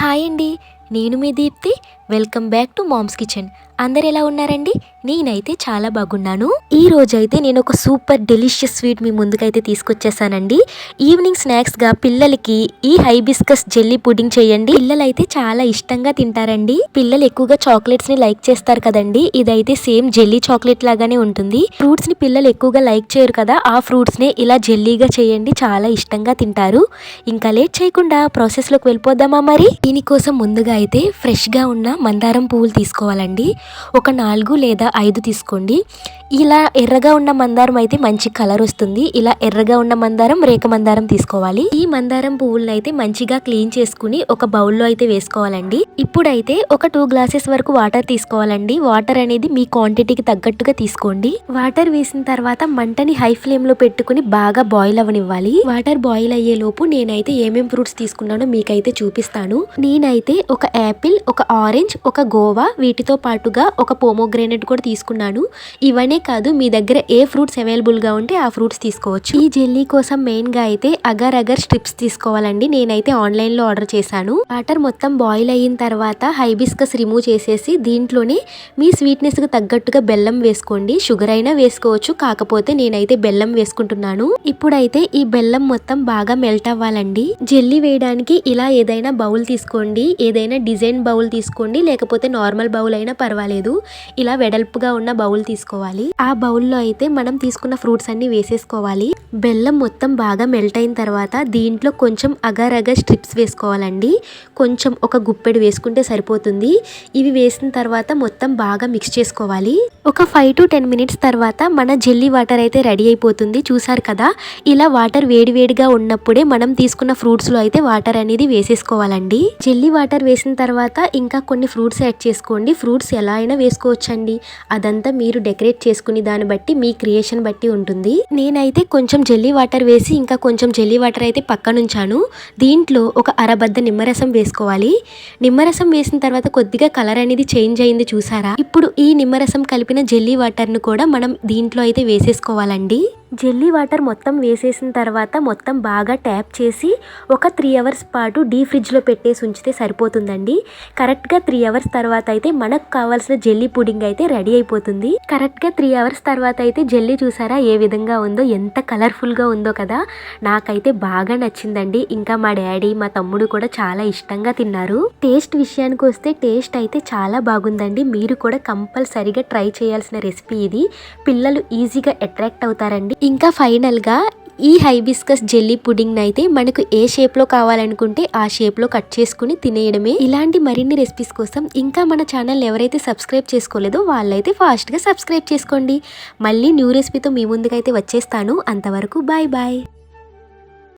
Hi అండి నేను మీ Deepti. Welcome back to mom's kitchen. అందరు ఎలా ఉన్నారండి? నేనైతే చాలా బాగున్నాను. ఈ రోజైతే నేను ఒక సూపర్ డెలిషియస్ స్వీట్ మీ ముందుకైతే తీసుకొచ్చేసానండి. ఈవినింగ్ స్నాక్స్గా పిల్లలకి ఈ హైబిస్కస్ జెల్లీ పుడింగ్ చేయండి. పిల్లలైతే చాలా ఇష్టంగా తింటారండి. పిల్లలు ఎక్కువగా చాక్లెట్స్ని లైక్ చేస్తారు కదండి. ఇదైతే సేమ్ జెల్లీ చాక్లెట్ లాగానే ఉంటుంది. ఫ్రూట్స్ని పిల్లలు ఎక్కువగా లైక్ చేయరు కదా. ఆ ఫ్రూట్స్ని ఇలా జెల్లీగా చేయండి. చాలా ఇష్టంగా తింటారు. ఇంకా లేట్ చేయకుండా ప్రాసెస్లోకి వెళ్ళిపోదామా మరి? దీనికోసం ముందుగా అయితే ఫ్రెష్గా ఉన్న మందారం పువ్వులు తీసుకోవాలండి. ఒక నాలుగు లేదా ఐదు తీసుకోండి. ఇలా ఎర్రగా ఉన్న మందారం అయితే మంచి కలర్ వస్తుంది. ఇలా ఎర్రగా ఉన్న మందారం రేఖ మందారం తీసుకోవాలి. ఈ మందారం పువ్వులను అయితే మంచిగా క్లీన్ చేసుకుని ఒక బౌల్లో అయితే వేసుకోవాలండి. ఇప్పుడైతే ఒక టూ గ్లాసెస్ వరకు వాటర్ తీసుకోవాలండి. వాటర్ అనేది మీ క్వాంటిటీకి తగ్గట్టుగా తీసుకోండి. వాటర్ వేసిన తర్వాత మంటని హై ఫ్లేమ్లో పెట్టుకుని బాగా బాయిల్ అవనివ్వాలి. వాటర్ బాయిల్ అయ్యే లోపు నేనైతే ఏమేం ఫ్రూట్స్ తీసుకున్నానో మీకైతే చూపిస్తాను. నేనైతే ఒక యాపిల్ ఒక ఆరెంజ్ ఒక గోవా వీటితో పాటుగా ఒక పోమోగ్రేనేట్ కూడా తీసుకున్నాను ఇవనే కాదు మీ దగ్గర ఏ ఫ్రూట్స్ అవైలబుల్గా ఉంటే ఆ ఫ్రూట్స్ తీసుకోవచ్చు. ఈ జెల్లీ కోసం మెయిన్గా అయితే అగర్ అగర్ స్ట్రిప్స్ తీసుకోవాలండి. నేనైతే ఆన్లైన్లో ఆర్డర్ చేశాను. వాటర్ మొత్తం బాయిల్ అయిన తర్వాత హైబిస్కస్ రిమూవ్ చేసేసి దీంట్లోనే మీ స్వీట్నెస్కి తగ్గట్టుగా బెల్లం వేసుకోండి. షుగర్ అయినా వేసుకోవచ్చు కాకపోతే నేనైతే బెల్లం వేసుకుంటున్నాను. ఇప్పుడైతే ఈ బెల్లం మొత్తం బాగా మెల్ట్ అవ్వాలండి. జెల్లీ వేయడానికి ఇలా ఏదైనా బౌల్ తీసుకోండి. ఏదైనా డిజైన్ బౌల్ తీసుకోండి. లేకపోతే నార్మల్ బౌల్ అయినా పర్వాలేదు. ఇలా వెడల్పుగా ఉన్న బౌల్ తీసుకోవాలి. ఆ బౌల్లో అయితే మనం తీసుకున్న ఫ్రూట్స్ అన్ని వేసేసుకోవాలి. బెల్లం మొత్తం బాగా మెల్ట్ అయిన తర్వాత దీంట్లో కొంచెం అగర్ అగర్ స్ట్రిప్స్ వేసుకోవాలండి. కొంచెం ఒక గుప్పెడు వేసుకుంటే సరిపోతుంది. ఇవి వేసిన తర్వాత మొత్తం బాగా మిక్స్ చేసుకోవాలి. ఒక ఫైవ్ టు టెన్ మినిట్స్ తర్వాత మన జెల్లీ వాటర్ అయితే రెడీ అయిపోతుంది. చూసారు కదా? ఇలా వాటర్ వేడివేడిగా ఉన్నప్పుడే మనం తీసుకున్న ఫ్రూట్స్లో అయితే వాటర్ అనేది వేసేసుకోవాలండి. జెల్లీ వాటర్ వేసిన తర్వాత ఇంకా కొన్ని కొన్ని ఫ్రూట్స్ యాడ్ చేసుకోండి. ఫ్రూట్స్ ఎలా అయినా వేసుకోవచ్చండి. అదంతా మీరు డెకరేట్ చేసుకుని దాన్ని బట్టి మీ క్రియేషన్ బట్టి ఉంటుంది. నేనైతే కొంచెం జెల్లీ వాటర్ వేసి ఇంకా కొంచెం జెల్లీ వాటర్ అయితే పక్కనుంచాను. దీంట్లో ఒక అరబద్ద నిమ్మరసం వేసుకోవాలి. నిమ్మరసం వేసిన తర్వాత కొద్దిగా కలర్ అనేది చేంజ్ అయింది చూసారా? ఇప్పుడు ఈ నిమ్మరసం కలిపిన జెల్లీ వాటర్ను కూడా మనం దీంట్లో అయితే వేసేసుకోవాలండి. జెల్లీ వాటర్ మొత్తం వేసేసిన తర్వాత మొత్తం బాగా ట్యాప్ చేసి ఒక త్రీ అవర్స్ పాటు డీ ఫ్రిడ్జ్లో పెట్టేసి ఉంచితే సరిపోతుందండి. కరెక్ట్గా త్రీ అవర్స్ తర్వాత అయితే మనకు కావాల్సిన జెల్లీ పుడింగ్ అయితే రెడీ అయిపోతుంది. కరెక్ట్గా త్రీ అవర్స్ తర్వాత అయితే జెల్లీ చూసారా ఏ విధంగా ఉందో ఎంత కలర్ఫుల్గా ఉందో కదా. నాకైతే బాగా నచ్చిందండి. ఇంకా మా డాడీ మా తమ్ముడు కూడా చాలా ఇష్టంగా తిన్నారు. టేస్ట్ విషయానికి వస్తే టేస్ట్ అయితే చాలా బాగుందండి. మీరు కూడా కంపల్సరీగా ట్రై చేయాల్సిన రెసిపీ ఇది. పిల్లలు ఈజీగా అట్రాక్ట్ అవుతారండి. ఇంకా ఫైనల్గా ఈ హైబిస్కస్ జెల్లీ పుడింగ్ అయితే మనకు ఏ షేప్లో కావాలనుకుంటే ఆ షేప్లో కట్ చేసుకుని తినేయడమే. ఇలాంటి మరిన్ని రెసిపీస్ కోసం ఇంకా మన ఛానల్ ఎవరైతే సబ్స్క్రైబ్ చేసుకోలేదో వాళ్ళైతే ఫాస్ట్గా సబ్స్క్రైబ్ చేసుకోండి. మళ్ళీ న్యూ రెసిపీతో మీ ముందుకైతే వచ్చేస్తాను. అంతవరకు బాయ్ బాయ్.